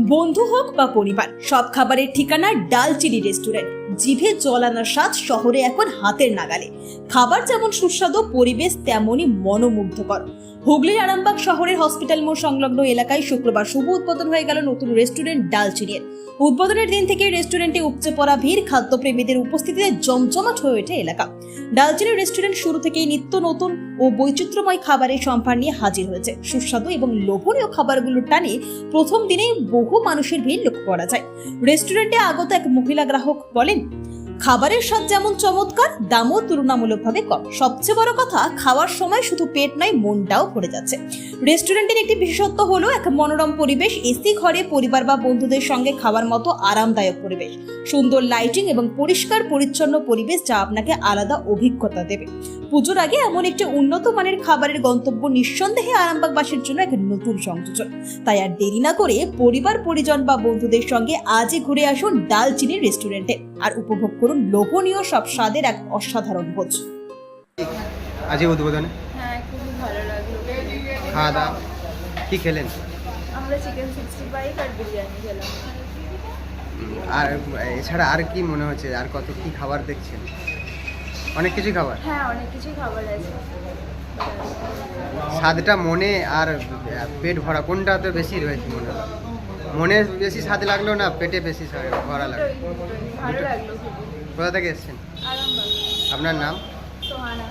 বন্ধু হোক বা পরিবার সব খাবারের ঠিকানা ডালচিনি রেস্টুরেন্ট। জিভে জল আনার স্বাদ শহরে এখন হাতের নাগালে। খাবার যেমন সুস্বাদু, পরিবেশ তেমনই মনোমুগ্ধকর। হুগলির আরামবাগ শহরের হসপিটাল মোড় সংলগ্ন এলাকায় শুক্রবার শুভ উদ্বোধন হয়ে গেল নতুন রেস্টুরেন্ট ডালচিনির। উদ্বোধনের দিন থেকে রেস্টুরেন্টে উপচে পড়া ভিড়, খাদ্যপ্রেমীদের উপস্থিতিতে জমজমাট হয়ে ওঠে এলাকা। ডালচিনি রেস্টুরেন্ট শুরু থেকেই নিত্য নতুন ও বৈচিত্র্যময় খাবারের সম্ভার নিয়ে হাজির হয়েছে। সুস্বাদু এবং লোভনীয় খাবারগুলোর টানে প্রথম দিনেই বহু মানুষের ভিড় লক্ষ্য করা যায়। রেস্টুরেন্টে আগত এক মহিলা গ্রাহক বলেন খাবারের স্বাদ যেমন চমৎকার, দামও তুলনামূলকভাবে কম। সবচেয়ে বড় কথা, খাওয়ার সময় শুধু পেট নাই মনটাও ভরে যাচ্ছে। রেস্টুরেন্টের একটি বিশেষত্ব হলো এক মনোরম পরিবেশ এসি ঘরে পরিবার বা বন্ধুদের সঙ্গে খাওয়ার মতো আরামদায়ক পরিবেশ। সুন্দর লাইটিং এবং পরিষ্কার পরিচ্ছন্ন পরিবেশ যা আপনাকে আলাদা অভিজ্ঞতা দেবে। পুজোর আগে এমন একটি উন্নত মানের খাবারের গন্তব্য নিঃসন্দেহে আরামবাগবাসীর জন্য এক নতুন সংযোজন। তাই আর দেরি না করে পরিবার পরিজন বা বন্ধুদের সঙ্গে আজই ঘুরে আসুন ডালচিনি রেস্টুরেন্টে আর উপভোগ করুন লোভনীয় সব স্বাদের এক অসাধারণ ভোজ। আজকে উদ্বোধনে? হ্যাঁ খুবই ভালো লাগল। খাওয়া দাওয়া? কী খেলেন? আমরা চিকেন সিক্সটি ফাইভ আর বিরিয়ানি খেলাম। আর এছাড়া আর কি মনে হচ্ছে? আর কত কি খাবার দেখছেন? অনেক কিছু খাবার? হ্যাঁ অনেক কিছু খাবার আছে। স্বাদটা মনে আর পেট ভরা কোনটা তো বেশি রয়েছে মনে হয়? মনে বেশি স্বাদ লাগল না পেটে বেশি ভরা লাগল? কোথা থেকে এসেছেন? আরামবাগ। আপনার নাম? সোহানা।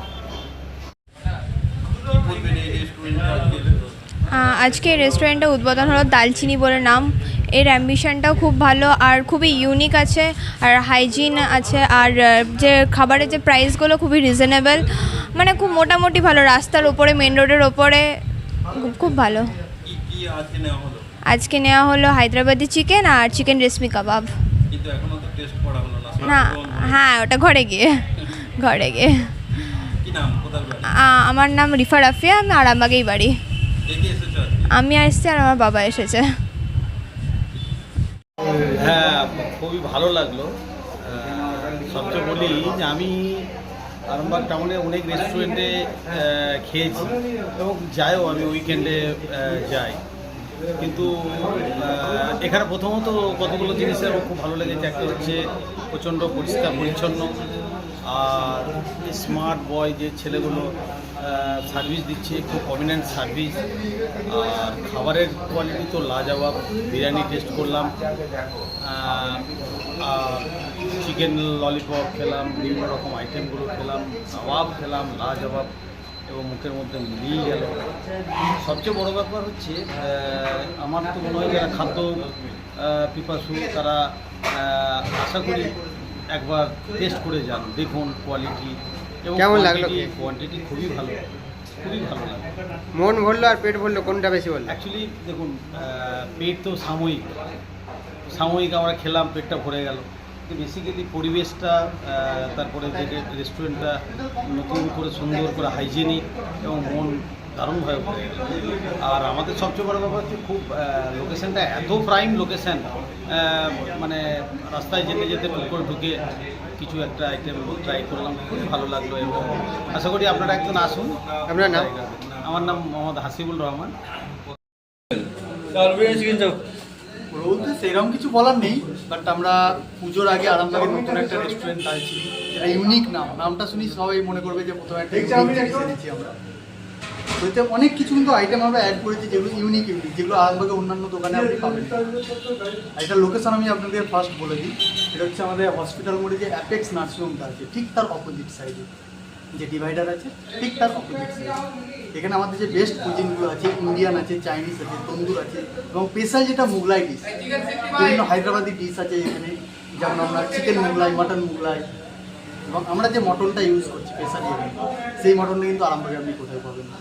আজকে রেস্টুরেন্টে উদ্বোধন হলো দালচিনি বলে নাম। এর অ্যাম্বিশনটাও খুব ভালো আর খুবই ইউনিক আছে আর হাইজিন আছে আর যে খাবারের যে প্রাইসগুলো খুবই রিজনেবল মানে খুব মোটামুটি ভালো। রাস্তার ওপরে মেন রোডের ওপরে খুব- ভালো। আজকে নেওয়া হলো হায়দ্রাবাদি চিকেন আর চিকেন রেশমি কাবাব না হ্যাঁ ওটা ঘরে গিয়ে ঘরে গিয়ে। আমার নাম রিফা রাফিয়া আমি আরামবাগেই বাড়ি। আমি আসছি আর আমার বাবা এসেছে। হ্যাঁ খুবই ভালো লাগল। সবচেয়ে বলি যে আমি আরামবাগ টাউনে অনেক রেস্টুরেন্টে খেয়েছি এবং যাইও আমি উইকেন্ডে যাই। কিন্তু এখানে প্রথমত কতগুলো জিনিসের আমার খুব ভালো লেগেছে। একটা হচ্ছে প্রচণ্ড পরিষ্কার পরিচ্ছন্ন। আর স্মার্ট বয় যে ছেলেগুলো সার্ভিস দিচ্ছে, খুব প্রমিনেন্ট সার্ভিস আর খাবারের কোয়ালিটি তো লাজবাব। বিরিয়ানি টেস্ট করলাম। চিকেন ললিপপ খেলাম, বিভিন্ন রকম আইটেমগুলো খেলাম কাবাব খেলাম, লাজবাব এবং মুখের মধ্যে মিলিয়ে গেল। সবচেয়ে বড় ব্যাপার হচ্ছে আমার তো মনে হয় যারা খাদ্য পিপাসু, তারা আশা করি একবার টেস্ট করে যান। দেখুন কোয়ালিটি কেমন লাগল? কোয়ান্টিটি খুবই ভালো। খুবই ভালো লাগল। মন ভরলো আর পেট ভরলো কোনটা বেশি বলল অ্যাকচুয়ালি দেখুন পেট তো সাময়িক। সাময়িক আমরা খেলাম পেটটা ভরে গেল। কিন্তু বেসিক্যালি পরিবেশটা তারপরে যে রেস্টুরেন্টটা নতুন করে সুন্দর করে হাইজেনিক এবং মন দারুণভাবে ভরে গেল। আর আমাদের সবচেয়ে বড় ব্যাপার হচ্ছে খুব লোকেশানটা এত প্রাইম লোকেশান মানে রাস্তায় যেতে যেতে করে ঢুকে কিছু একটা আইটেম ট্রাই করলাম খুব ভালো লাগল এবং আশা করি আপনারা একজন আসুন। আপনার নাম? আমার নাম মোহাম্মদ হাসিবুল রহমান। বলতে সেরকম কিছু বলার নেই বাট আমরা পুজোর আগে আরামবাগের নতুন একটা রেস্টুরেন্ট আছি এটা ইউনিক নাম। নামটা শুনি সবাই মনে করবে যে প্রথমে একটা আমরা। এতে অনেক কিছু কিন্তু আইটেম আমরা অ্যাড করেছি, যেগুলো ইউনিক ইউনিক যেগুলো আরামবাগে অন্যান্য দোকানে আপনি পাবেন। এটা লোকেশন আমি আপনাদের ফার্স্ট বলে দিই। এটা হচ্ছে আমাদের হসপিটাল মোড়ে যে অ্যাপেক্স নার্সিংহোমটা আছে, ঠিক তার অপোজিট সাইডে যে ডিভাইডার আছে, ঠিক তার অপোজিট সাইডে এখানে আমাদের যে বেস্ট কুজিনগুলো আছে ইন্ডিয়ান আছে চাইনিজ আছে, তন্দুর আছে, এবং স্পেশাল যেটা মুগলাই ডিশ বিভিন্ন হায়দ্রাবাদি ডিশ আছে এখানে। যেমন আমরা চিকেন মুগলাই মাটন মুগলাই, এবং আমরা যে মটনটা ইউজ করছি স্পেশালি সেই মটনটা কিন্তু আরামবাগে আপনি কোথায় পাবেন? না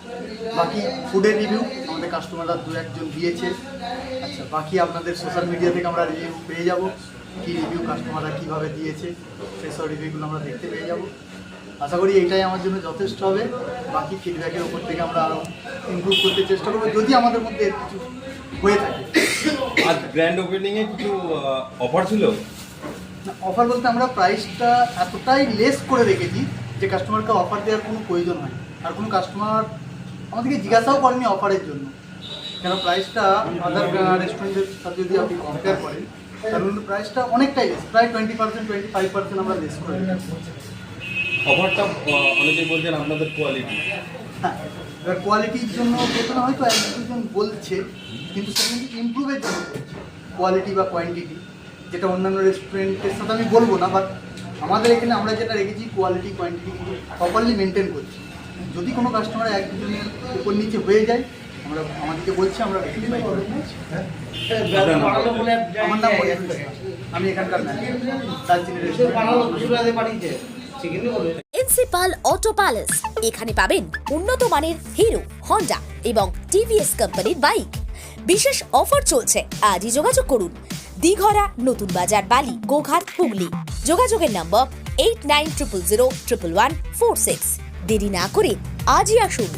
বাকি ফুডের রিভিউ আমাদের কাস্টমাররা দু একজন দিয়েছে। আচ্ছা বাকি আপনাদের সোশ্যাল মিডিয়া থেকে আমরা রিভিউ পেয়ে যাব। কী রিভিউ কাস্টমাররা কীভাবে দিয়েছে সেসব রিভিউগুলো আমরা দেখতে পেয়ে যাব। আশা করি এইটাই আমার জন্য যথেষ্ট হবে। বাকি ফিডব্যাকের উপর থেকে আমরা আরও ইমপ্রুভ করতে চেষ্টা করব যদি আমাদের মধ্যে কিছু হয়ে থাকে। আর গ্র্যান্ড ওপেনিংয়ে কিছু অফার ছিল? অফার বলতে আমরা প্রাইসটা এতটাই লেস করে রেখেছি যে কাস্টমারকে অফার দেওয়ার কোনো প্রয়োজন হয় আর কোনো কাস্টমার আমাদেরকে জিজ্ঞাসাও করেনি অফারের জন্য কেন প্রাইসটা আদার রেস্টুরেন্টের সাথে যদি আপনি কম্পেয়ার করেন তাহলে কিন্তু প্রাইসটা অনেকটাই লেস প্রায় twenty percent twenty five percent আমরা লেস করে। অফারটা অনেকেই বলছেন আপনাদের কোয়ালিটি হ্যাঁ এবার কোয়ালিটির জন্য বেতন হয়তো এক দুজন বলছে কিন্তু সেটা কিন্তু ইমপ্রুভের জন্য কোয়ালিটি বা কোয়ান্টিটি যেটা অন্যান্য রেস্টুরেন্টের সাথে আমি বলব না বাট আমাদের এখানে আমরা যেটা রেখেছি কোয়ালিটি কোয়ান্টিটি প্রপারলি মেনটেন করছি। যদি কোনো কাস্টমার এক দুজনের উপর নিচে হয়ে যায়, আমরা, আমাদেরকে বলছি, আমরা আমি এখানকার প্রিন্সিপাল অটো প্যালেস এখানে পাবেন উন্নত মানের হিরো হন্ডা এবং টিভিএস কোম্পানির বাইক বিশেষ অফার চলছে। আজই যোগাযোগ করুন। দিঘরা, নতুন বাজার, বালি, গোঘাট, হুগলি। যোগাযোগের নম্বর eight nine triple zero triple one four six দেরি না করে আজই আসুন।